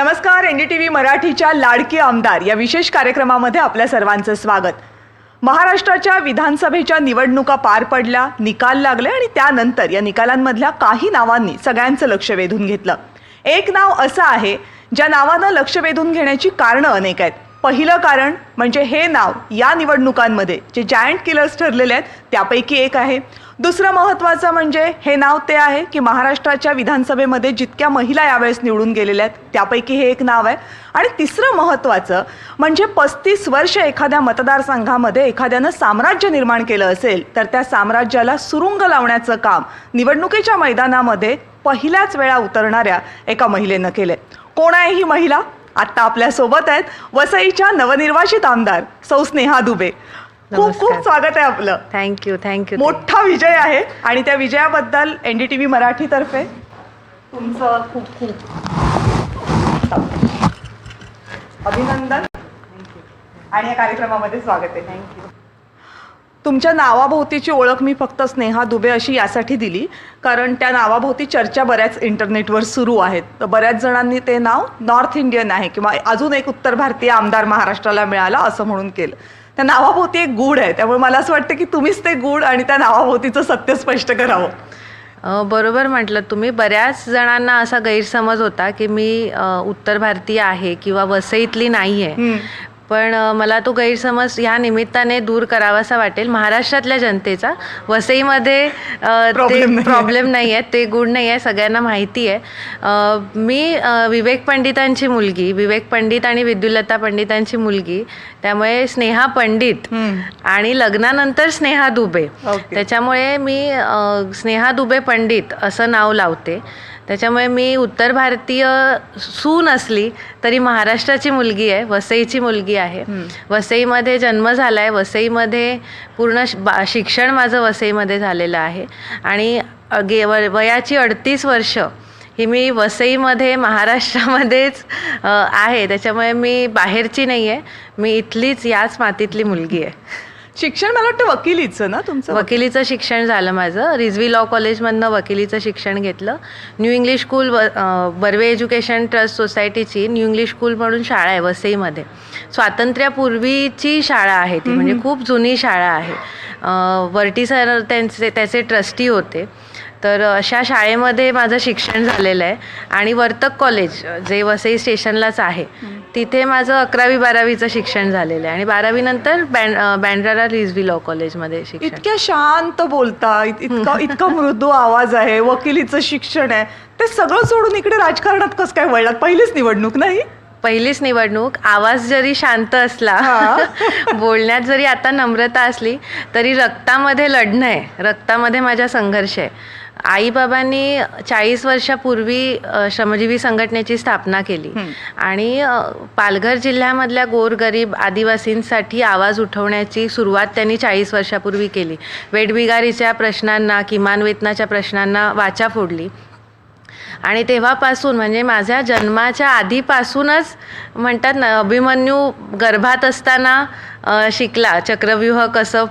नमस्कार N D T V मराठीच्या लाडकी आमदार या विशेष कार्यक्रमामध्ये आपल्या सर्वांचं स्वागत. महाराष्ट्राच्या विधानसभेच्या निवडणुका पार पडल्या निकाल लागले आणि त्यानंतर या निकालांमधल्या काही नावांनी सगळ्यांचं लक्ष वेधून घेतलं. एक नाव असं आहे ज्या नावानं लक्ष वेधून घेण्याची कारणं अनेक आहेत. पहिलं कारण म्हणजे हे नाव या निवडणुकांमध्ये जे जायंट किलर्स ठरलेले आहेत त्यापैकी एक आहे. दुसरं महत्त्वाचं म्हणजे हे नाव ते आहे की महाराष्ट्राच्या विधानसभेमध्ये जितक्या महिला यावेळेस निवडून गेलेल्या आहेत त्यापैकी हे एक नाव आहे. आणि तिसरं महत्त्वाचं म्हणजे पस्तीस वर्ष एखाद्या मतदारसंघामध्ये एखाद्यानं साम्राज्य निर्माण केलं असेल तर त्या साम्राज्याला सुरुंग लावण्याचं काम निवडणुकीच्या मैदानामध्ये पहिल्याच वेळा उतरणाऱ्या एका महिलेनं केलंय. कोण आहे ही महिला? आत्ता आपल्यासोबत आहेत वसईच्या नवनिर्वाचित आमदार सौ स्नेहा दुबे. खूप खूप. स्वागत आहे आपलं. थँक्यू थँक्यू मोठा विजय आहे आणि त्या विजयाबद्दल एन डी टी व्ही मराठीतर्फे तुमचं खूप खूप अभिनंदन. आणि या कार्यक्रमामध्ये स्वागत आहे. थँक्यू तुमच्या नावाभोवतीची ओळख मी फक्त स्नेहा दुबे अशी यासाठी दिली कारण त्या नावाभोवती चर्चा बऱ्याच इंटरनेटवर सुरू आहेत. तर बऱ्याच जणांनी ते नाव नॉर्थ इंडियन आहे किंवा अजून एक उत्तर भारतीय आमदार महाराष्ट्राला मिळाला असं म्हणून केलं. त्या नावाभोवती एक गूढ आहे त्यामुळे मला असं वाटतं की तुम्हीच ते गूढ आणि त्या नावाभोवतीचं सत्य स्पष्ट करावं. बरोबर म्हटलं तुम्ही. बऱ्याच जणांना असा गैरसमज होता की मी उत्तर भारतीय आहे किंवा वसईतली नाही आहे. पण मला तो गैरसमज ह्या निमित्ताने दूर करावासा वाटेल महाराष्ट्रातल्या जनतेचा वसईमध्ये ते. प्रॉब्लेम नाही आहे ते गुण नाही आहे सगळ्यांना माहिती आहे मी विवेक पंडितांची मुलगी विवेक पंडित आणि विद्युलता पंडितांची मुलगी त्यामुळे स्नेहा पंडित. आणि लग्नानंतर स्नेहा दुबे. त्याच्यामुळे मी स्नेहा दुबे पंडित असं नाव लावते त्याच्यामुळे मी उत्तर भारतीय सून असली तरी महाराष्ट्राची मुलगी आहे वसईची मुलगी आहे. वसईमध्ये जन्म झाला आहे वसईमध्ये पूर्ण शिक्षण माझं वसईमध्ये झालेलं आहे. आणि गे व वयाची अडतीस वर्ष ही मी वसईमध्ये महाराष्ट्रामध्येच आहे. त्याच्यामुळे मी बाहेरची नाही आहे मी इथलीच याच मातीतली मुलगी आहे. शिक्षण मला वाटतं वकिलीचं ना तुमचं? वकिलीचं शिक्षण झालं माझं. रिझवी लॉ कॉलेजमधनं वकिलीचं शिक्षण घेतलं. New English school Barve education trust सोसायटीची new English school म्हणून शाळा आहे वसईमध्ये. स्वातंत्र्यापूर्वीची शाळा आहे ती म्हणजे खूप जुनी शाळा आहे. वर्टी सर त्यांचे त्याचे ट्रस्टी होते. तर अशा शाळेमध्ये माझं शिक्षण झालेलं आहे. आणि वर्तक कॉलेज जे वसई स्टेशनलाच आहे तिथे माझं अकरावी बारावीचं शिक्षण झालेलं आहे. आणि बारावीनंतर बँड अं, बँड्राला रिझवी लॉ कॉलेजमध्ये शिक्षण. इतक्या शांत बोलता इत- इतका इतका मृदू आवाज आहे वकिलीचं शिक्षण आहे. ते सगळं सोडून इकडे राजकारणात कसं काय वळलात? पहिलीच निवडणूक नाही? पहिलीच निवडणूक. आवाज जरी शांत असला. बोलण्यात जरी आता नम्रता असली तरी रक्तामध्ये लढणं आहे. रक्तामध्ये माझा संघर्ष आहे. आईबाबांनी चाळीस वर्षापूर्वी श्रमजीवी संघटनेची स्थापना केली. आणि पालघर जिल्ह्यामधल्या गोरगरीब आदिवासींसाठी आवाज उठवण्याची सुरुवात त्यांनी चाळीस वर्षापूर्वी केली. वेठबिगारीच्या प्रश्नांना किमान वेतनाच्या प्रश्नांना वाचा फोडली. आणि तेव्हापासून म्हणजे माझ्या जन्माच्या आधीपासूनच म्हणतात ना अभिमन्यू गर्भात असताना शिकला. चक्रव्यूह कसं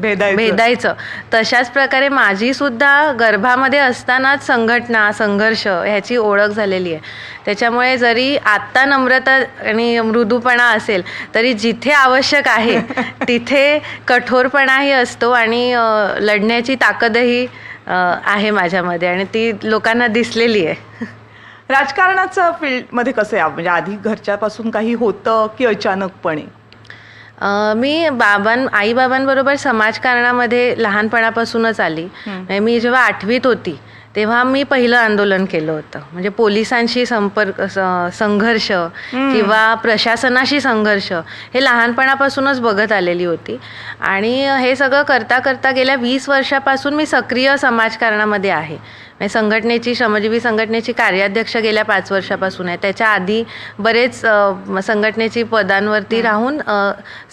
भेदायचं. तशाच प्रकारे माझी सुद्धा गर्भामध्ये असतानाच संघटना संघर्ष ह्याची ओळख झालेली आहे. त्याच्यामुळे जरी आत्ता नम्रता आणि मृदूपणा असेल तरी जिथे आवश्यक आहे तिथे कठोरपणाही असतो आणि लढण्याची ताकदही आहे माझ्यामध्ये आणि ती लोकांना दिसलेली आहे. राजकारणाचं फील्डमध्ये कसं आहे म्हणजे आधी घरच्यापासून काही होतं की अचानकपणे? मी बाबां आईबाबांबरोबर समाजकारणामध्ये लहानपणापासूनच आली. म्हणजे मी जेव्हा आठवीत होती तेव्हा मी पहिलं आंदोलन केलं होतं. म्हणजे पोलिसांशी संपर्क संघर्ष किंवा प्रशासनाशी संघर्ष हे लहानपणापासूनच बघत आलेली होती. आणि हे सगळं करता करता गेल्या वीस वर्षापासून मी सक्रिय समाजकारणामध्ये आहे. म्हणजे संघटनेची श्रमजीवी संघटनेची कार्याध्यक्ष गेल्या पाच वर्षापासून आहे त्याच्या आधी बरेच संघटनेची पदांवरती राहून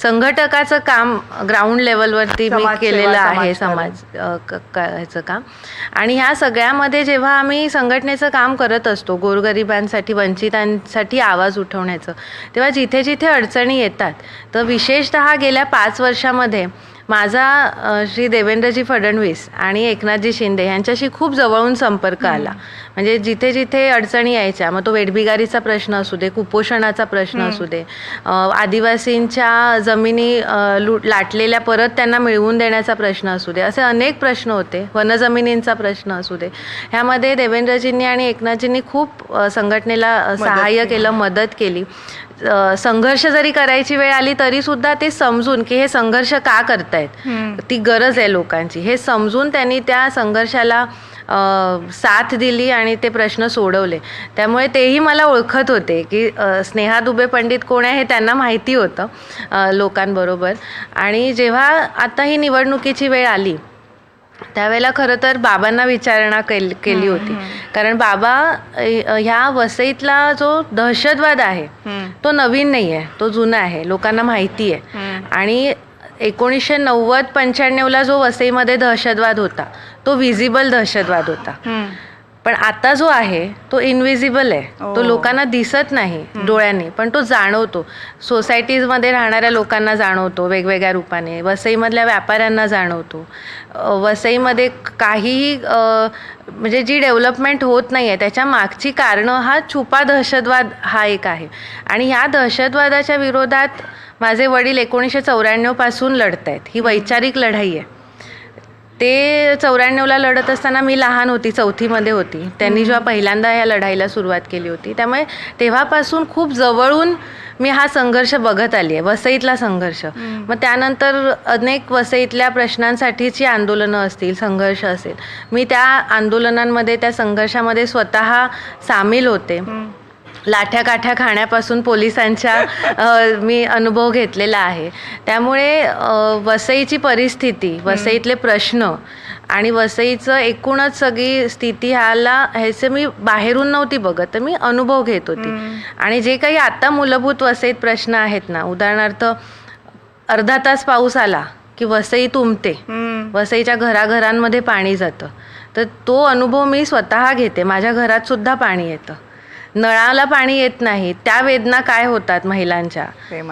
संघटकाचं काम ग्राउंड लेवलवरती मी केलेलं आहे. समाज ह्याचं काम. आणि ह्या सगळ्यामध्ये जेव्हा आम्ही संघटनेचं काम करत असतो गोरगरिबांसाठी वंचितांसाठी आवाज उठवण्याचं तेव्हा जिथे जिथे अडचणी येतात तर विशेषतः गेल्या पाच वर्षामध्ये माझा श्री देवेंद्रजी फडणवीस आणि एकनाथजी शिंदे यांच्याशी खूप जवळून संपर्क आला. म्हणजे जिथे जिथे अडचणी यायच्या मग तो वेठबिगारीचा प्रश्न असू दे कुपोषणाचा प्रश्न असू दे आदिवासींच्या जमिनी लूट लाटलेल्या परत त्यांना मिळवून देण्याचा प्रश्न असू दे असे अनेक प्रश्न होते वनजमिनींचा प्रश्न असू दे. ह्यामध्ये देवेंद्रजींनी आणि एकनाथजींनी खूप संघटनेला सहाय्य केलं मदत केली. संघर्ष जरी करायची वेळ आली तरी सुद्धा ते समजून की हे संघर्ष का करतायत? ती गरज आहे लोकांची. हे समजून त्यांनी त्या संघर्षाला साथ दिली आणि ते प्रश्न सोडवले. त्यामुळे तेही मला ओळखत होते की स्नेहा दुबे पंडित कोण आहे हे त्यांना माहिती होतं लोकांबरोबर. आणि जेव्हा आता ही निवडणुकीची वेळ आली त्यावेळेला खरं तर बाबांना विचारणा केल केली होती. कारण बाबा ह्या वसईतला जो दहशतवाद आहे तो नवीन नाही आहे तो जुना आहे लोकांना माहिती आहे. आणि एकोणीसशे नव्वद पंच्याण्णवला जो वसईमध्ये दहशतवाद होता तो विजिबल दहशतवाद होता. पण आता जो आहे तो इनविजिबल आहे. तो ओ. लोकांना दिसत नाही डोळ्यांनी पण तो जाणवतो. सोसायटीजमध्ये राहणाऱ्या लोकांना जाणवतो वेगवेगळ्या रूपाने. वसईमधल्या व्यापाऱ्यांना जाणवतो. वसईमध्ये काहीही म्हणजे जी डेव्हलपमेंट होत नाही आहे त्याच्या मागची कारणं हा छुपा दहशतवाद हा एक आहे. आणि ह्या दहशतवादाच्या विरोधात माझे वडील एकोणीसशे चौऱ्याण्णवपासून लढत आहेत ही वैचारिक लढाई आहे. ते चौऱ्याण्णवला लढत असताना मी लहान होती चौथीमध्ये होती. त्यांनी जेव्हा पहिल्यांदा ह्या लढाईला सुरुवात केली होती त्यामुळे तेव्हापासून खूप जवळून मी हा संघर्ष बघत आली आहे वसईतला संघर्ष. मग त्यानंतर अनेक वसईतल्या प्रश्नांसाठीची आंदोलनं असतील संघर्ष असेल. मी त्या आंदोलनांमध्ये त्या संघर्षामध्ये स्वतः सामील होते. लाठ्या काठ्या खाण्यापासून पोलिसांच्या मी अनुभव घेतलेला आहे. त्यामुळे वसईची परिस्थिती वसईतले प्रश्न आणि वसईचं एकूणच सगळी स्थिती ह्याला ह्याचे मी बाहेरून नव्हती बघत तर मी अनुभव घेत होती. आणि जे काही आता मूलभूत वसईत प्रश्न आहेत ना उदाहरणार्थ अर्धा तास पाऊस आला की वसई तुंबते. वसईच्या घराघरांमध्ये पाणी जातं. तर तो अनुभव मी स्वतः घेते. माझ्या घरात सुद्धा पाणी येतं. नळाला पाणी येत नाही त्या वेदना काय होतात महिलांच्या?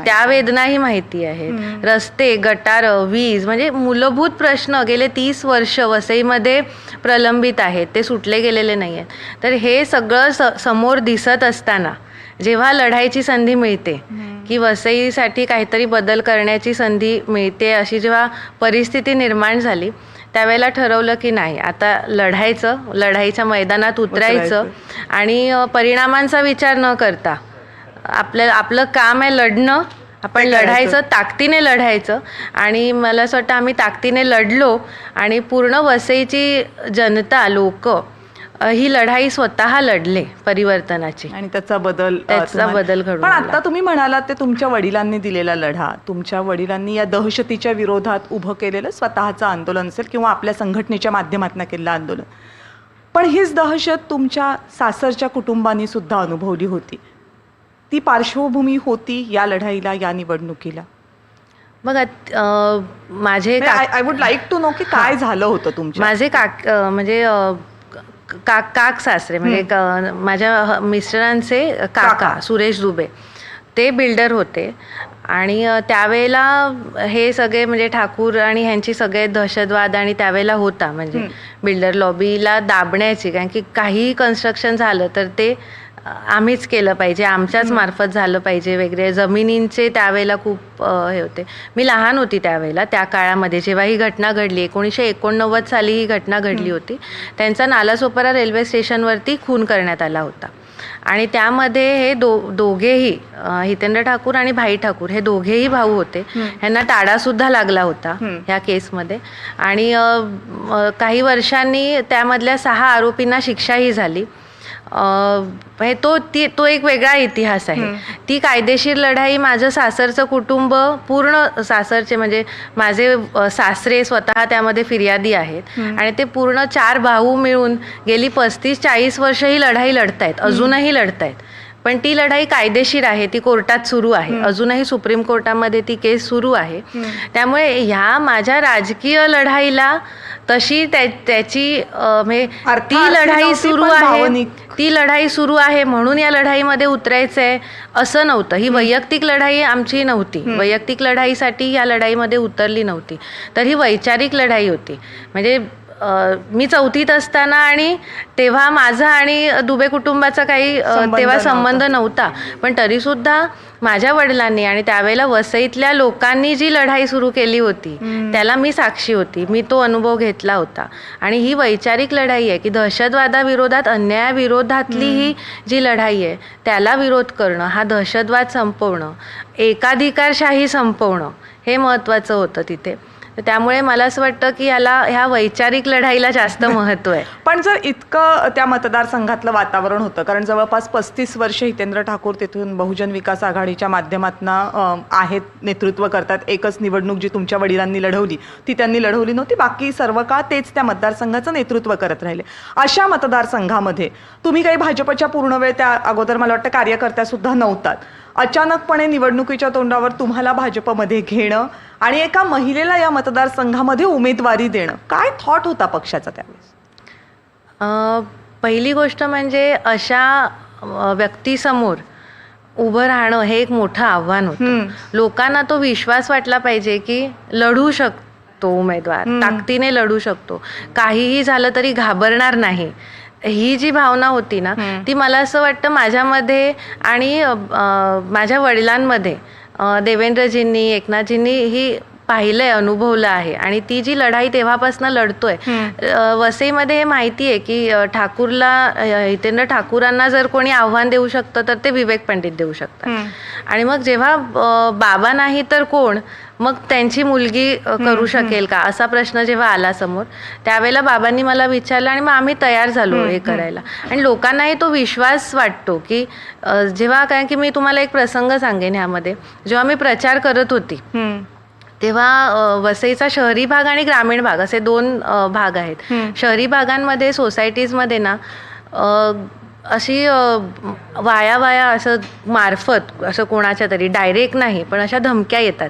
त्या वेदनाही माहिती आहेत. रस्ते गटार वीज म्हणजे मूलभूत प्रश्न गेले तीस वर्ष वसईमध्ये प्रलंबित आहेत ते सुटले गेलेले नाही आहेत. तर हे सगळं स समोर दिसत असताना जेव्हा लढाईची संधी मिळते की वसईसाठी काहीतरी बदल करण्याची संधी मिळते अशी जेव्हा परिस्थिती निर्माण झाली त्यावेळेला ठरवलं की नाही. आता लढायचं लढाईच्या मैदानात उतरायचं आणि परिणामांचा विचार न करता आपल्या आपलं काम आहे लढणं. आपण. लढायचं ताकदीने लढायचं आणि मला असं वाटतं आम्ही ताकदीने लढलो आणि पूर्ण वसईची जनता लोक ही लढाई स्वतः लढले परिवर्तनाची. आणि त्याचा बदल त्याचा बदल घडून पण. आता तुम्ही म्हणालात ते तुमच्या वडिलांनी दिलेला लढा. तुमच्या वडिलांनी या दहशतीच्या विरोधात उभं केलेलं स्वतःचं आंदोलन असेल किंवा आपल्या संघटनेच्या माध्यमातून केलेलं आंदोलन. पण हीच दहशत तुमच्या सासरच्या कुटुंबानी सुद्धा अनुभवली होती. ती पार्श्वभूमी होती या लढाईला या निवडणुकीला. अ, माझे I would like to know की काय झालं होतं तुमच्या माझे काक म्हणजे काक काक सासरे म्हणजे माझ्या मिस्टरांचे काका. सुरेश दुबे. ते बिल्डर होते. आणि त्यावेळेला हे सगळे म्हणजे ठाकूर आणि ह्यांची सगळे दहशतवाद आणि त्यावेळेला होता. म्हणजे बिल्डर लॉबीला दाबण्याची कारण की काहीही कन्स्ट्रक्शन झालं तर ते आम्हीच केलं पाहिजे आमच्याच मार्फत झालं पाहिजे वगैरे. जमिनींचे त्यावेळेला खूप हे होते. मी लहान होती त्यावेळेला त्या काळामध्ये जेव्हा ही घटना घडली एकोणीसशे एकोणनव्वद साली ही घटना घडली होती त्यांचा नालासोपारा रेल्वे स्टेशनवरती खून करण्यात आला होता. आणि त्यामध्ये हे दो दोघेही हितेंद्र ठाकूर आणि भाई ठाकूर हे दोघेही भाऊ होते. ह्यांना टाळासुद्धा लागला होता ह्या केसमध्ये. आणि काही वर्षांनी त्यामधल्या सहा आरोपींना शिक्षाही झाली. हे तो ती तो एक वेगळा इतिहास आहे. ती कायदेशीर लढाई माझं सासरचं कुटुंब पूर्ण सासरचे म्हणजे माझे सासरे स्वतः त्यामध्ये फिर्यादी आहेत. आणि ते पूर्ण चार भाऊ मिळून गेली पस्तीस चाळीस वर्ष ही लढाई लढतायत. अजूनही लढतायत. पण ती लढाई कायदेशीर आहे ती कोर्टात सुरू आहे. अजूनही सुप्रीम कोर्टामध्ये ती केस सुरू आहे. त्यामुळे ह्या माझ्या राजकीय लढाईला तशी त्या त्याची म्हणजे ती लढाई सुरू आहे. ती लढाई सुरू आहे म्हणून या लढाईमध्ये उतरायचं आहे असं नव्हतं. ही वैयक्तिक लढाई आमची नव्हती. वैयक्तिक लढाईसाठी या लढाईमध्ये उतरली नव्हती. तर ही वैचारिक लढाई होती. म्हणजे मी चौथीत असताना आणि तेव्हा माझा आणि दुबे कुटुंबाचा काही तेव्हा. संबंध नव्हता. पण तरीसुद्धा माझ्या वडिलांनी आणि त्यावेळेला वसईतल्या लोकांनी जी लढाई सुरू केली होती त्याला मी साक्षी होती. मी तो अनुभव घेतला होता. आणि ही वैचारिक लढाई आहे की दहशतवादाविरोधात अन्यायाविरोधातली ही जी लढाई आहे त्याला विरोध करणं हा दहशतवाद संपवणं एकाधिकारशाही संपवणं हे महत्त्वाचं होतं तिथे. तर त्यामुळे मला असं वाटतं की याला ह्या वैचारिक लढाईला जास्त महत्त्व आहे. पण जर इतकं त्या मतदारसंघातलं वातावरण होतं कारण जवळपास पस्तीस वर्ष हितेंद्र ठाकूर तिथून बहुजन विकास आघाडीच्या माध्यमातून आहेत नेतृत्व करतात. एकच निवडणूक जी तुमच्या वडिलांनी लढवली ती त्यांनी लढवली नव्हती. बाकी सर्व काळ तेच त्या मतदारसंघाचं नेतृत्व करत राहिले. अशा मतदारसंघामध्ये तुम्ही काही भाजपच्या पूर्ण वेळ त्या अगोदर मला वाटतं कार्यकर्त्या सुद्धा नव्हतात. अचानकपणे निवडणुकीच्या तोंडावर तुम्हाला भाजपमध्ये घेणं आणि एका महिलेला या मतदारसंघामध्ये उमेदवारी देणं. काय थॉट होता पक्षाचा त्यावेळेस? पहिली गोष्ट म्हणजे अशा व्यक्तीसमोर उभं राहणं हे एक मोठं आव्हान होतं. लोकांना तो विश्वास वाटला पाहिजे की लढू शकतो उमेदवार. ताकदीने लढू शकतो. काहीही झालं तरी घाबरणार नाही. ही जी भावना होती ना ती मला असं वाटतं माझ्यामध्ये आणि माझ्या वडिलांमध्ये देवेंद्रजींनी एकनाथजींनी ही पाहिलंय अनुभवलं आहे. आणि ती जी लढाई तेव्हापासून लढतोय वसईमध्ये हे माहिती आहे की ठाकूरला हितेंद्र ठाकूरांना जर कोणी आव्हान देऊ शकतं तर ते विवेक पंडित देऊ शकतात. आणि मग जेव्हा बाबा नाही तर कोण? मग त्यांची मुलगी करू शकेल का? असा प्रश्न जेव्हा आला समोर त्यावेळेला बाबांनी मला विचारलं आणि मग आम्ही तयार झालो हे करायला. आणि लोकांनाही तो विश्वास वाटतो की जेव्हा कारण की मी तुम्हाला एक प्रसंग सांगेन ह्यामध्ये. जेव्हा मी प्रचार करत होती तेव्हा वसईचा शहरी भाग आणि ग्रामीण भाग असे दोन भाग आहेत. शहरी भागांमध्ये सोसायटीजमध्ये ना अशी वाया वाया असं मार्फत असं कोणाच्या तरी डायरेक्ट नाही पण अशा धमक्या येतात.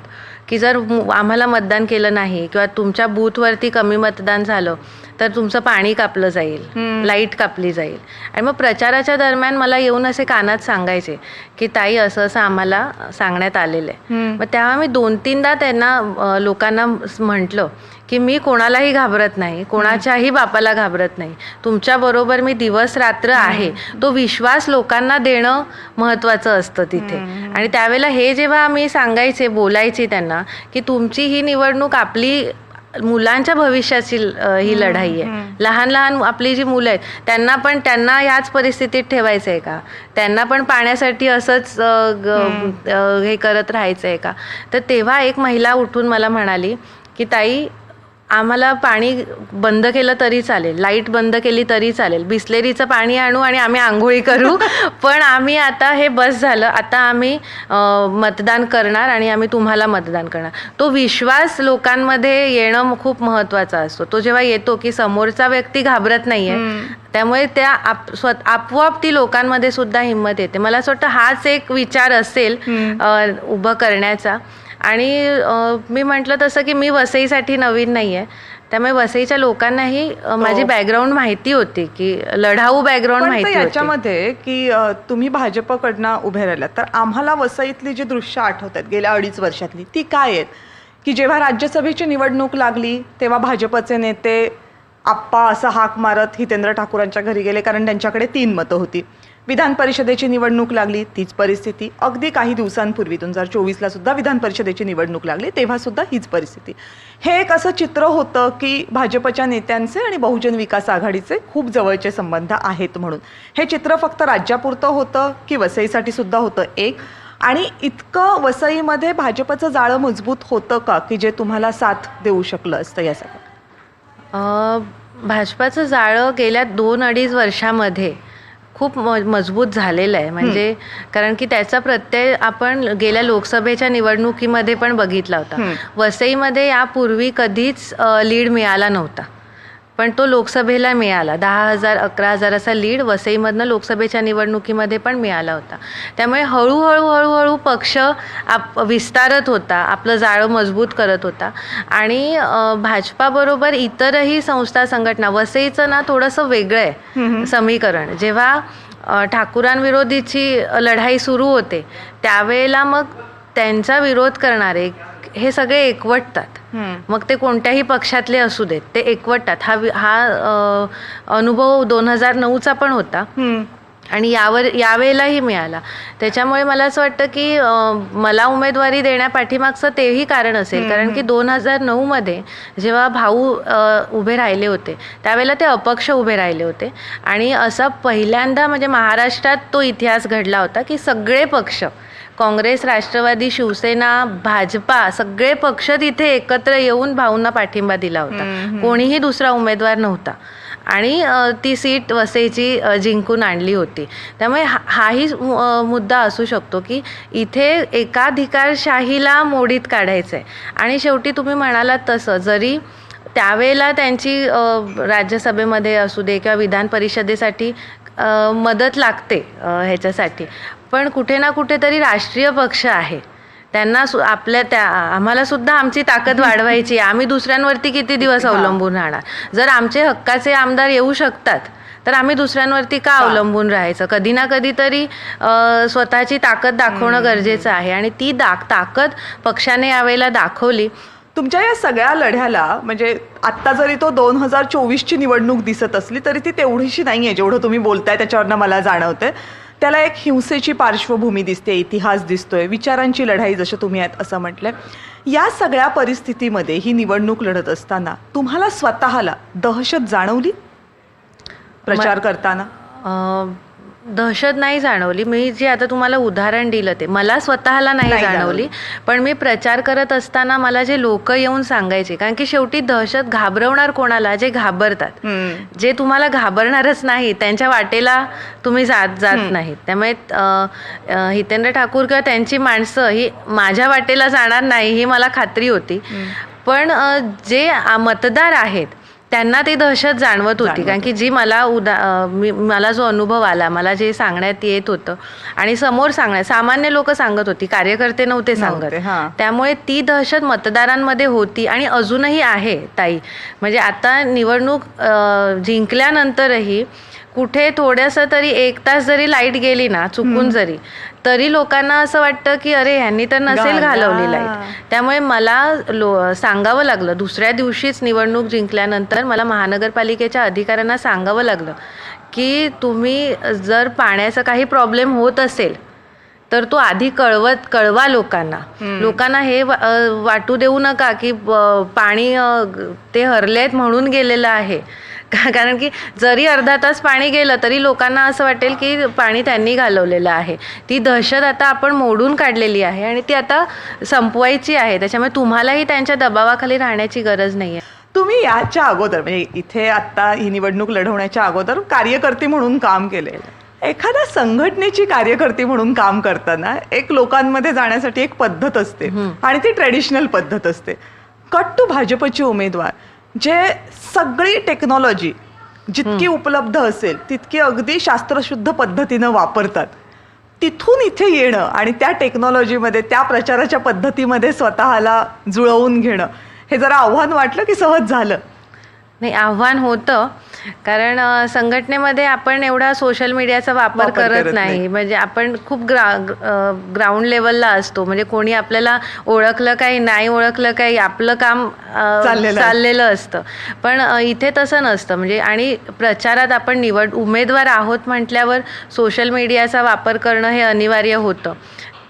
की जर आम्हाला मतदान केलं नाही किंवा तुमच्या बूथवरती कमी मतदान झालं तर तुमचं पाणी कापलं जाईल लाइट कापली जाईल. आणि मग प्रचाराच्या दरम्यान मला येऊन असे कानात सांगायचे की ताई असं असं आम्हाला सांगण्यात आलेलं आहे. मग तेव्हा मी दोन तीनदा त्यांना लोकांना म्हटलं की मी कोणालाही घाबरत नाही कोणाच्याही बापाला घाबरत नाही. तुमच्या बरोबर मी दिवस रात्र आहे. तो विश्वास लोकांना देणं महत्त्वाचं असतं तिथे. आणि त्यावेळेला हे जेव्हा मी सांगायचे बोलायचे त्यांना की तुमची ही निवडणूक आपली मुलांच्या भविष्याची ही लढाई आहे. लहान लहान आपली जी मुलं आहेत त्यांना पण त्यांना याच परिस्थितीत ठेवायचं आहे का? त्यांना पण पाण्यासाठी असंच हे करत राहायचं आहे का? तर तेव्हा एक महिला उठून मला म्हणाली की ताई आम्हाला पाणी बंद केलं तरी चालेल लाइट बंद केली तरी चालेल. बिस्लेरीचं पाणी आणू आणि आम्ही आंघोळी करू. पण आम्ही आता हे बस झालं. आता आम्ही मतदान करणार आणि आम्ही तुम्हाला मतदान करणार. तो विश्वास लोकांमध्ये येणं खूप महत्त्वाचा असतो. तो जेव्हा येतो की समोरचा व्यक्ती घाबरत नाहीये त्यामुळे त्या आप स्वत आपोआप ती लोकांमध्ये सुद्धा हिंमत येते. मला असं वाटतं हाच एक विचार असेल उभं करण्याचा. आणि मी म्हटलं तसं की मी वसईसाठी नवीन नाही आहे त्यामुळे वसईच्या लोकांनाही माझी बॅकग्राऊंड माहिती होती की लढाऊ बॅकग्राऊंड माहिती होती. याच्यामध्ये की तुम्ही भाजपकडनं उभे राहिलात तर आम्हाला वसईतली जी दृश्य आठवतात गेल्या अडीच वर्षातली ती काय आहेत? की जेव्हा राज्यसभेची निवडणूक लागली तेव्हा भाजपचे नेते आप्पा असं हाक मारत हितेंद्र ठाकूरांच्या घरी गेले कारण त्यांच्याकडे तीन मतं होती. विधान परिषदेची निवडणूक लागली तीच परिस्थिती अगदी काही दिवसांपूर्वी दोन हजार चोवीसला सुद्धा विधान परिषदेची निवडणूक लागली तेव्हा सुद्धा हीच परिस्थिती. हे एक असं चित्र होतं की भाजपच्या नेत्यांचे आणि बहुजन विकास आघाडीचे खूप जवळचे संबंध आहेत म्हणून. हे चित्र फक्त राज्यापुरतं होतं की वसईसाठी सुद्धा होतं एक. आणि इतकं वसईमध्ये भाजपचं जाळं मजबूत होतं का की जे तुम्हाला साथ देऊ शकलं असतं या सगळं भाजपाचं जाळं गेल्या दोन अडीच वर्षामध्ये खूप म मजबूत झालेलं आहे. म्हणजे कारण की त्याचा प्रत्यय आपण गेल्या लोकसभेच्या निवडणुकीमध्ये पण बघितला होता. वसईमध्ये यापूर्वी कधीच लीड मिळाला नव्हता. पण तो लोकसभेला मिळाला. दहा हजार अकरा हजाराचा लीड वसईमधनं लोकसभेच्या निवडणुकीमध्ये पण मिळाला होता. त्यामुळे हळूहळू हळूहळू पक्ष आप विस्तारत होता आपलं जाळं मजबूत करत होता. आणि भाजपाबरोबर इतरही संस्था संघटना वसईचं ना थोडंसं वेगळं आहे समीकरण. जेव्हा ठाकूरांविरोधीची लढाई सुरू होते त्यावेळेला मग त्यांचा विरोध करणारे हे सगळे एकवटतात. मग ते कोणत्याही पक्षातले असू देत ते एकवटतात. हा हा अनुभव दोन हजार नऊचा पण होता. आणि यावर यावेळेलाही मिळाला. त्याच्यामुळे मला असं वाटतं की मला उमेदवारी देण्यापाठीमागचं तेही कारण असेल. कारण की दोन हजार नऊमध्ये जेव्हा भाऊ उभे राहिले होते त्यावेळेला ते अपक्ष उभे राहिले होते. आणि असा पहिल्यांदा म्हणजे महाराष्ट्रात तो इतिहास घडला होता की सगळे पक्ष काँग्रेस राष्ट्रवादी शिवसेना भाजपा सगळे पक्ष तिथे एकत्र येऊन भाऊंना पाठिंबा दिला होता. कोणीही दुसरा उमेदवार नव्हता. आणि ती सीट वसईची जिंकून आणली होती. त्यामुळे हा हाही मुद्दा असू शकतो की इथे एकाधिकारशाहीला मोडीत काढायचं आहे आणि शेवटी तुम्ही म्हणालात तसं जरी त्यावेळेला त्यांची राज्यसभेमध्ये असू दे किंवा विधान परिषदेसाठी मदत लागते ह्याच्यासाठी. पण कुठे ना कुठेतरी राष्ट्रीय पक्ष आहे. त्यांना सु आपल्या त्या आम्हाला सुद्धा आमची ताकद वाढवायची आहे. आम्ही दुसऱ्यांवरती किती दिवस अवलंबून राहणार? जर आमचे हक्काचे आमदार येऊ शकतात तर आम्ही दुसऱ्यांवरती का अवलंबून राहायचं? कधी ना कधी तरी स्वतःची ताकद दाखवणं गरजेचं आहे. आणि ती दाक ताकद पक्षाने यावेळेला दाखवली. तुमच्या या सगळ्या लढ्याला म्हणजे आत्ता जरी तो दोन हजार चोवीसची निवडणूक दिसत असली तरी ती तेवढीशी नाही आहे जेवढं तुम्ही बोलताय त्याच्यावरनं मला जाणवतंय. त्याला एक हिंसेची पार्श्वभूमी दिसते इतिहास दिसतोय विचारांची लढाई जसं तुम्ही आहेत असं म्हटलंय. या सगळ्या परिस्थितीमध्ये ही निवडणूक लढत असताना तुम्हाला स्वतःला दहशत जाणवली? प्रचार करताना? अ, दहशत नाही जाणवली. मी जे आता तुम्हाला उदाहरण दिलं ते मला स्वतःला नाही नाही जाणवली. पण मी प्रचार करत असताना मला जे लोक येऊन सांगायचे कारण की शेवटी दहशत घाबरवणार कोणाला? जे घाबरतात. जे तुम्हाला घाबरणारच नाही त्यांच्या वाटेला तुम्ही जात जात नाहीत. त्यामुळे हितेंद्र ठाकूर किंवा त्यांची माणसं ही माझ्या वाटेला जाणार नाही ही मला खात्री होती. पण जे मतदार आहेत त्यांना ती दहशत जाणवत होती. कारण की जी मला उदा मला जो अनुभव आला मला जे सांगण्यात येत होतं आणि समोर सांगण्यात सामान्य लोक सांगत होती कार्यकर्ते नव्हते सांगत. त्यामुळे ती दहशत मतदारांमध्ये होती आणि अजूनही आहे ताई. म्हणजे आता निवडणूक जिंकल्यानंतरही कुठे थोडंसं तरी एक तास जरी लाइट गेली ना चुकून जरी तरी लोकांना असं वाटतं की अरे ह्यांनी तर नसेल घाला. घालवली लाइट त्यामुळे मला लो सांगावं लागलं. दुसऱ्या दिवशीच निवडणूक जिंकल्यानंतर मला महानगरपालिकेच्या अधिकाऱ्यांना सांगावं लागलं की तुम्ही जर पाण्याचा काही प्रॉब्लेम होत असेल तर तो आधी कळवत कळवा लोकांना. लोकांना हे वाटू देऊ नका की पाणी ते हरलेत म्हणून गेलेलं आहे. का- कारण की जरी अर्धा तास पाणी गेलं तरी लोकांना असं वाटेल की पाणी त्यांनी घालवलेलं आहे. ती दहशत आता आपण मोडून काढलेली आहे आणि ती आता संपवायची आहे. त्याच्यामुळे तुम्हालाही त्यांच्या दबावाखाली राहण्याची गरज नाही आहे तुम्ही याच्या अगोदर म्हणजे इथे आत्ता ही निवडणूक लढवण्याच्या अगोदर कार्यकर्ते म्हणून काम केले एखाद्या संघटनेची कार्यकर्ती म्हणून काम करताना एक लोकांमध्ये जाण्यासाठी एक पद्धत असते आणि ती ट्रेडिशनल पद्धत असते. कट टू भाजपचे उमेदवार जे सगळी टेक्नॉलॉजी जितकी उपलब्ध असेल तितकी अगदी शास्त्रशुद्ध पद्धतीनं वापरतात. तिथून इथे येणं आणि त्या टेक्नॉलॉजीमध्ये त्या प्रचाराच्या पद्धतीमध्ये स्वतःला जुळवून घेणं हे जरा आव्हान वाटलं की सहज झालं? नाही आव्हान होतं. कारण संघटनेमध्ये आपण एवढा सोशल मीडियाचा वापर करत नाही. म्हणजे आपण खूप ग्रा ग्राउंड लेवलला असतो. म्हणजे कोणी आपल्याला ओळखलं काही नाही ओळखलं काही आपलं काम चाललेलं असतं. पण इथे तसं नसतं. म्हणजे आणि प्रचारात आपण निवड उमेदवार आहोत म्हटल्यावर सोशल मीडियाचा वापर करणं हे अनिवार्य होतं.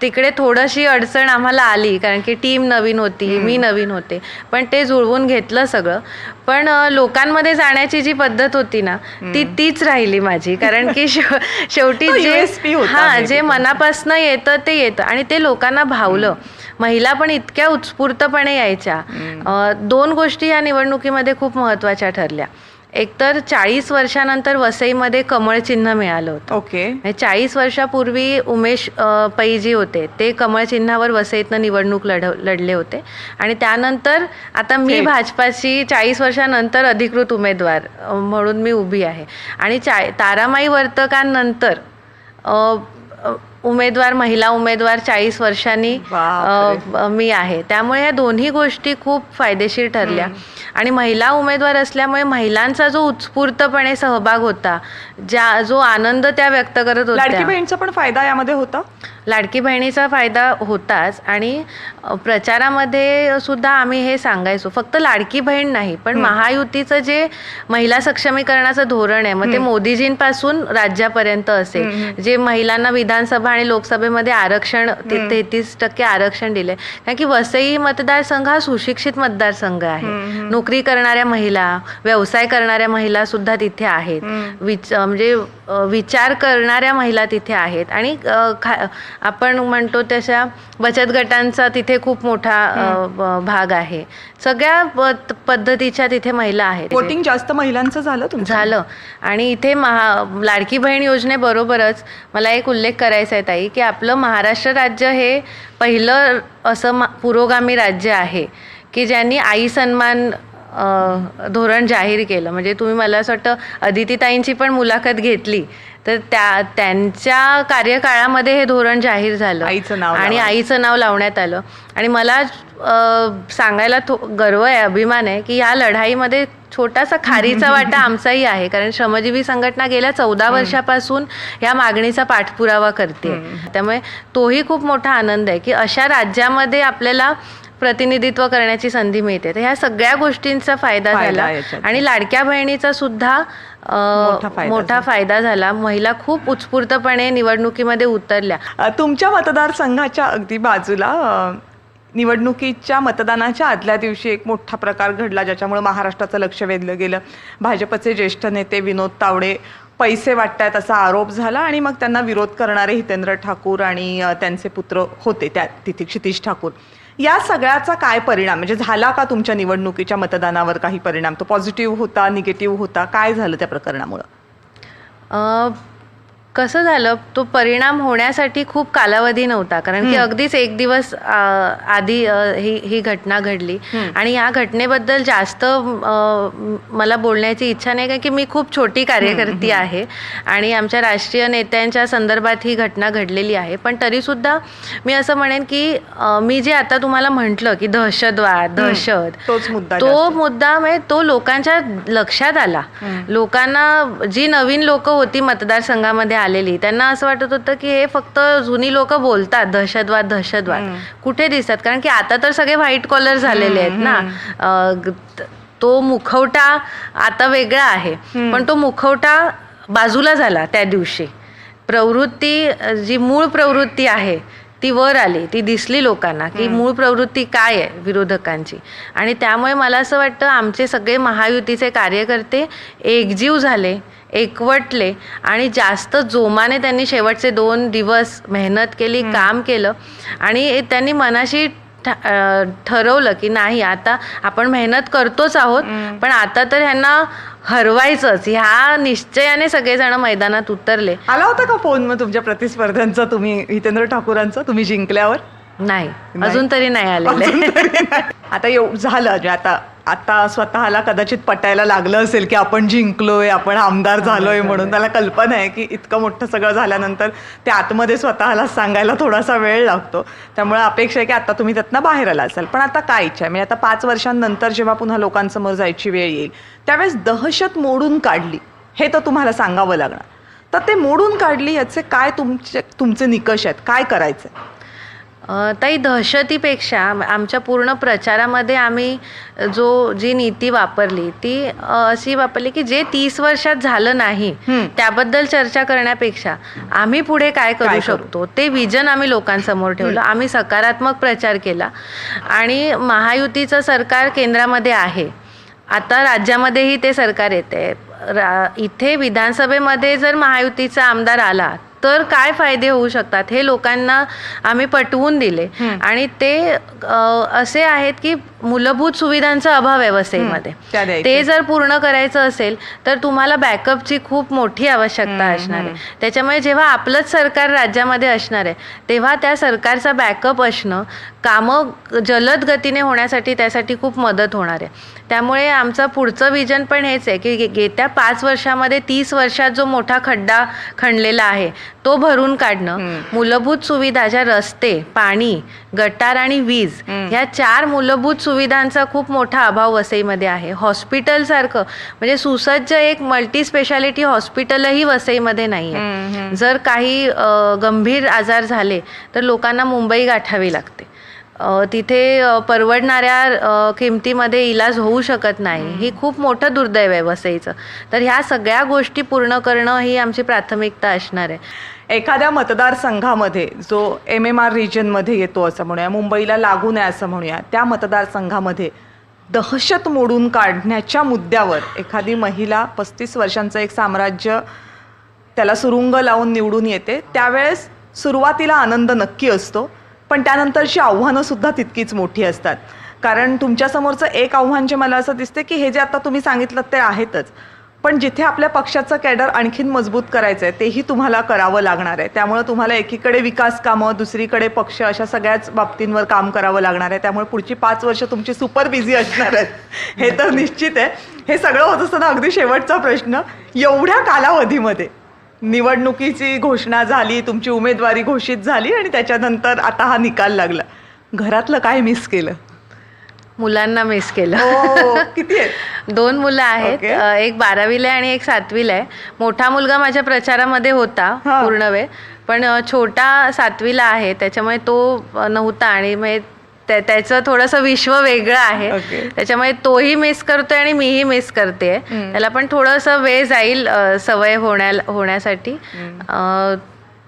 तिकडे थोडीशी अडचण आम्हाला आली कारण की टीम नवीन होती मी नवीन होते. पण ते जुळवून घेतलं सगळं. पण लोकांमध्ये जाण्याची जी पद्धत होती ना ती तीच राहिली माझी. कारण की शेव- शेवटी जे हा जे. मनापासनं येतं ते येतं. आणि ते लोकांना भावलं. महिला पण इतक्या उत्स्फूर्तपणे यायच्या. दोन गोष्टी या निवडणुकीमध्ये खूप महत्त्वाच्या ठरल्या. एकतर चाळीस वर्षानंतर वसईमध्ये कमळ चिन्ह मिळालं होतं. ओके. म्हणजे चाळीस वर्षापूर्वी उमेश अ, पै जी होते ते कमळ चिन्हावर वसईतनं निवडणूक लढव लढले होते. आणि त्यानंतर आता मी. भाजपाची चाळीस वर्षानंतर अधिकृत उमेदवार अ, म्हणून मी उभी आहे. आणि चा तारामाई वर्तकांनंतर अ, अ, उमेदवार महिला उमेदवार चाळीस वर्षांनी. अ, मी आहे. त्यामुळे या दोन्ही गोष्टी खूप फायदेशीर ठरल्या. आणि महिला उमेदवार असल्यामुळे महिलांचा जो उत्स्फूर्तपणे सहभाग होता ज्या जो आनंद त्या व्यक्त करत लाडकी होत्या बहीणचा पण फायदा यामध्ये होता? लाडकी बहिणीचा फायदा होताच. आणि अ, प्रचारामध्ये सुद्धा आम्ही हे सांगायचो. फक्त लाडकी बहीण नाही पण महायुतीचं जे महिला सक्षमीकरणाचं धोरण आहे मग ते मोदीजींपासून राज्यापर्यंत असेल. जे महिलांना विधानसभा आणि लोकसभेमध्ये आरक्षण ते- तेहतीस टक्के आरक्षण दिले. कारण की वसई मतदारसंघ हा सुशिक्षित मतदारसंघ आहे. नोकरी करणाऱ्या महिला व्यवसाय करणाऱ्या महिला सुद्धा तिथे आहेत. विच म्हणजे विचार करणाऱ्या महिला तिथे आहेत. आणि खा आपण म्हणतो तशा बचत गटांचा तिथे खूप मोठा भाग आहे. सगळ्या प- पद्धतीच्या तिथे महिला आहेत. वोटिंग जास्त महिलांचं झालं झालं. आणि इथे महा लाडकी बहीण योजनेबरोबरच मला एक उल्लेख करायचा आहे ताई की आपलं महाराष्ट्र राज्य हे पहिलं असं पुरोगामी राज्य आहे की ज्यांनी आई सन्मान धोरण जाहीर केलं. म्हणजे तुम्ही मला असं वाटतं अदितीताईंची पण मुलाखत घेतली. तर त्या त्यांच्या कार्यकाळामध्ये हे धोरण जाहीर झालं. आईचं नाव आणि. आईचं नाव लावण्यात आलं. आणि मला सांगायला थो गर्व आहे अभिमान आहे की या लढाईमध्ये छोटासा खारीचा वाटा आमचाही आहे. कारण श्रमजीवी संघटना गेल्या चौदा वर्षापासून या मागणीचा पाठपुरावा करते. त्यामुळे तोही खूप मोठा आनंद आहे की अशा राज्यामध्ये आपल्याला प्रतिनिधित्व करण्याची संधी मिळते. तर ह्या सगळ्या गोष्टींचा फायदा झाला. आणि लाडक्या बहिणीचा सुद्धा मोठा फायदा झाला. महिला खूप उत्स्फूर्तपणे निवडणुकीमध्ये उतरल्या. तुमच्या मतदारसंघाच्या अगदी बाजूला निवडणुकीच्या मतदानाच्या आदल्या दिवशी एक मोठा प्रकार घडला ज्याच्यामुळे महाराष्ट्राचं लक्ष वेधलं गेलं. भाजपचे ज्येष्ठ नेते विनोद तावडे पैसे वाटतायत असा आरोप झाला आणि मग त्यांना विरोध करणारे हितेंद्र ठाकूर आणि त्यांचे पुत्र होते त्या तिथे क्षितिश ठाकूर. या सगळ्याचा काय परिणाम? म्हणजे झाला का तुमच्या निवडणुकीच्या मतदानावर काही परिणाम? तो पॉझिटिव्ह होता निगेटिव्ह होता काय झालं त्या प्रकरणामुळं? कसं झालं तो परिणाम होण्यासाठी खूप कालावधी नव्हता. कारण की अगदीच एक दिवस आधी ही ही घटना घडली. आणि या घटनेबद्दल जास्त मला बोलण्याची इच्छा नाही कारण की मी खूप छोटी कार्यकर्ती आहे. आणि आमच्या राष्ट्रीय नेत्यांच्या संदर्भात ही घटना घडलेली आहे. पण तरीसुद्धा मी असं म्हणेन की मी जे आता तुम्हाला म्हटलं की दहशतवाद दहशत तो मुद्दा म्हणजे तो लोकांच्या लक्षात आला. लोकांना जी नवीन लोक होती मतदारसंघामध्ये आलेली. त्यांना असं वाटत होतं की हे फक्त जुनी लोक बोलतात दहशतवाद दहशतवाद. कुठे दिसतात? कारण की आता तर सगळे व्हाईट कॉलर झालेले आहेत ना. तो मुखवटा आता वेगळा आहे. पण तो मुखवटा बाजूला झाला त्या दिवशी. प्रवृत्ती जी मूळ प्रवृत्ती आहे ती वर आली ती दिसली लोकांना की मूळ प्रवृत्ती काय आहे विरोधकांची? आणि त्यामुळे मला असं वाटतं आमचे सगळे महायुतीचे कार्यकर्ते एकजीव झाले एकवटले आणि जास्त जोमाने त्यांनी शेवटचे दोन दिवस मेहनत केली काम केलं आणि त्यांनी मनाशी ठरवलं की नाही आता आपण मेहनत करतोच आहोत पण आता तर ह्यांना हरवायचंच. ह्या निश्चयाने सगळेजण मैदानात उतरले. आला होता का फोन मग तुमच्या प्रतिस्पर्ध्यांचा? तुम्ही हितेंद्र ठाकूरांचा? तुम्ही जिंकल्यावर? नाही. नाही. अजून तरी नाही आलेले. आता एव झालं. म्हणजे आता आता स्वतःला कदाचित पटायला लागलं असेल की आपण जिंकलोय आपण आमदार झालोय म्हणून. त्याला कल्पना आहे की इतकं मोठं सगळं झाल्यानंतर ते आतमध्ये स्वतःला सांगायला थोडासा वेळ लागतो. त्यामुळे अपेक्षा आहे की आता तुम्ही त्यातनं बाहेर आला असाल. पण आता काय इच्छा आहे? म्हणजे आता पाच वर्षांनंतर जेव्हा पुन्हा लोकांसमोर जायची वेळ येईल त्यावेळेस दहशत मोडून काढली हे तर तुम्हाला सांगावं लागणार. तर ते मोडून काढली याचे काय तुमचे तुमचे निकष आहेत? काय करायचं ताई दहशतीपेक्षा आमच्या पूर्ण प्रचारामध्ये आम्ही जो जी नीती वापरली ती अशी वापरली की जे तीस वर्षात झालं नाही. त्याबद्दल चर्चा करण्यापेक्षा आम्ही पुढे काय करू करू? शकतो? ते विजन आम्ही लोकांसमोर ठेवलं. आम्ही सकारात्मक प्रचार केला. आणि महायुतीचं सरकार केंद्रामध्ये आहे. आता राज्यामध्येही ते सरकार येते. रा इथे विधानसभेमध्ये जर महायुतीचा आमदार आला तर काय फायदे होऊ शकतात हे लोकांना आम्ही पटवून दिले. आणि ते असे आहेत की मूलभूत सुविधांचा अभाव आहे वसईमध्ये. ते जर पूर्ण करायचं असेल तर तुम्हाला बॅकअपची खूप मोठी आवश्यकता असणार आहे. त्याच्यामुळे जेव्हा आपलंच सरकार राज्यामध्ये असणार आहे तेव्हा त्या सरकारचा बॅकअप असणं कामं जलद गतीने होण्यासाठी त्यासाठी खूप मदत होणार आहे. त्यामुळे आमचं पुढचं विजन पण हेच आहे की येत्या पाच वर्षामध्ये तीस वर्षात जो मोठा खड्डा खणलेला आहे तो भरून काढणं मूलभूत सुविधा ज्या रस्ते पाणी गटार आणि वीज ह्या चार मूलभूत सुविधांचा खूप मोठा अभाव वसईमध्ये आहे. हॉस्पिटलसारखं म्हणजे सुसज्ज एक मल्टी स्पेशालिटी हॉस्पिटलही वसईमध्ये नाही आहे. जर काही गंभीर आजार झाले तर लोकांना मुंबई गाठावी लागते. तिथे परवडणाऱ्या किमतीमध्ये इलाज होऊ शकत नाही. ही खूप मोठं दुर्दैव आहे वसईचं. तर ह्या सगळ्या गोष्टी पूर्ण करणं ही आमची प्राथमिकता असणार आहे. एखाद्या मतदारसंघामध्ये जो एम एम आर रिजनमध्ये येतो असं म्हणूया मुंबईला लागून आहे असं म्हणूया त्या मतदारसंघामध्ये दहशत मोडून काढण्याच्या मुद्द्यावर एखादी महिला पस्तीस वर्षांचं एक साम्राज्य त्याला सुरुंग लावून निवडून येते त्यावेळेस सुरुवातीला आनंद नक्की असतो. पण त्यानंतरची आव्हानं सुद्धा तितकीच मोठी असतात. कारण तुमच्यासमोरचं एक आव्हान जे मला असं दिसते की हे जे आता तुम्ही सांगितलं ते आहेतच. पण जिथे आपल्या पक्षाचं कॅडर आणखीन मजबूत करायचं आहे तेही तुम्हाला करावं लागणार आहे. त्यामुळं तुम्हाला एकीकडे विकास कामं दुसरीकडे पक्ष अशा सगळ्याच बाबतींवर काम करावं लागणार आहे. त्यामुळे पुढची पाच वर्ष तुमची सुपर बिझी असणार आहेत. हे तर निश्चित आहे. हे सगळं होत असताना अगदी शेवटचा प्रश्न एवढ्या कालावधीमध्ये निवडणुकीची घोषणा झाली तुमची उमेदवारी घोषित झाली आणि त्याच्यानंतर आता हा निकाल लागला. घरातलं काय मिस केलं? मुलांना मिस केलं. हो किती आहेत? दोन मुलं आहेत. अ, एक बारावीला आहे आणि एक सातवीला आहे. मोठा मुलगा माझ्या प्रचारामध्ये होता. पूर्ण वेळ पण छोटा सातवीला आहे. त्याच्यामुळे तो नव्हता आणि मग त्या- त्याचं थोडंसं विश्व वेगळं आहे. त्याच्यामुळे तोही मिस करतोय आणि मीही मिस करते त्याला पण थोडंसं वेळ जाईल सवय होण्या होण्यासाठी.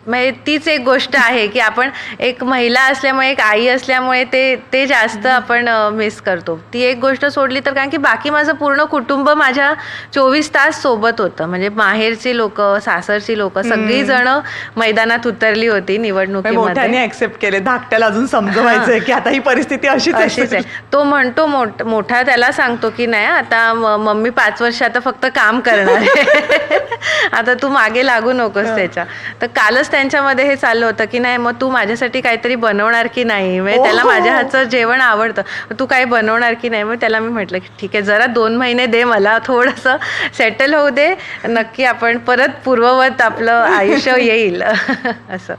म्हणजे तीच एक गोष्ट आहे की आपण एक महिला असल्यामुळे एक आई असल्यामुळे ते ते जास्त आपण मिस करतो. ती एक गोष्ट सोडली तर कारण की बाकी माझं पूर्ण कुटुंब माझ्या चोवीस तास सोबत होतं. म्हणजे माहेरची लोक सासरची लोक सगळी जण मैदानात उतरली होती म्हणजे निवडणुकीमध्ये. ऍक्सेप्ट केले. धाकट्याला अजून समजवायचंय की आता ही परिस्थिती अशीच अशीच आहे. तो म्हणतो मोठ त्याला सांगतो की नाही आता मम्मी पाच वर्ष आता फक्त काम करणार आहे. आता तू मागे लागू नकोस त्याच्या. तर कालच त्यांच्यामध्ये हे चाललं होतं की नाही मग तू माझ्यासाठी काहीतरी बनवणार की नाही? म्हणजे त्याला. माझ्या हातचं जेवण आवडतं. तू काही बनवणार की नाही? मग त्याला मी म्हटलं की ठीक आहे जरा दोन महिने दे मला थोडंसं सेटल होऊ दे. नक्की आपण परत पूर्ववत आपलं आयुष्य येईल. असं.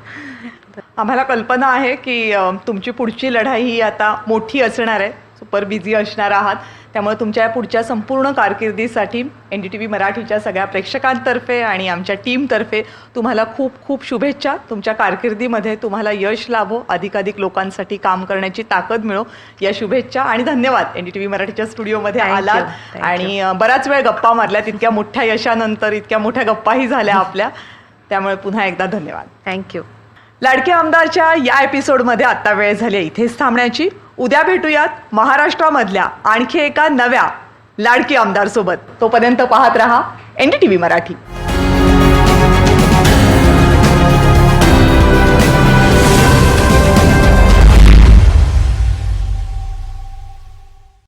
आम्हाला कल्पना आहे की तुमची पुढची लढाई ही आता मोठी असणार आहे. सुपर बिझी असणार आहात. त्यामुळे तुमच्या या पुढच्या संपूर्ण कारकिर्दीसाठी एन डी टी व्ही मराठीच्या सगळ्या प्रेक्षकांतर्फे आणि आमच्या टीमतर्फे तुम्हाला खूप खूप शुभेच्छा. तुमच्या कारकिर्दीमध्ये तुम्हाला यश लाभो अधिकाधिक लोकांसाठी काम करण्याची ताकद मिळो या शुभेच्छा आणि धन्यवाद. एन डी टी व्ही मराठीच्या स्टुडिओमध्ये. आलात. आणि बराच वेळ गप्पा मारल्या तितक्या मोठ्या यशानंतर इतक्या मोठ्या गप्पाही झाल्या आपल्या. त्यामुळे पुन्हा एकदा धन्यवाद. थँक्यू लाडके आमदारच्या या एपिसोडमध्ये आता वेळ झाली आहे. इथेच थांबण्याची. उद्या भेटूयात महाराष्ट्रामधल्या आणखी एका नव्या लाडकी आमदारसोबत. तोपर्यंत पाहत रहा N D T V Marathi.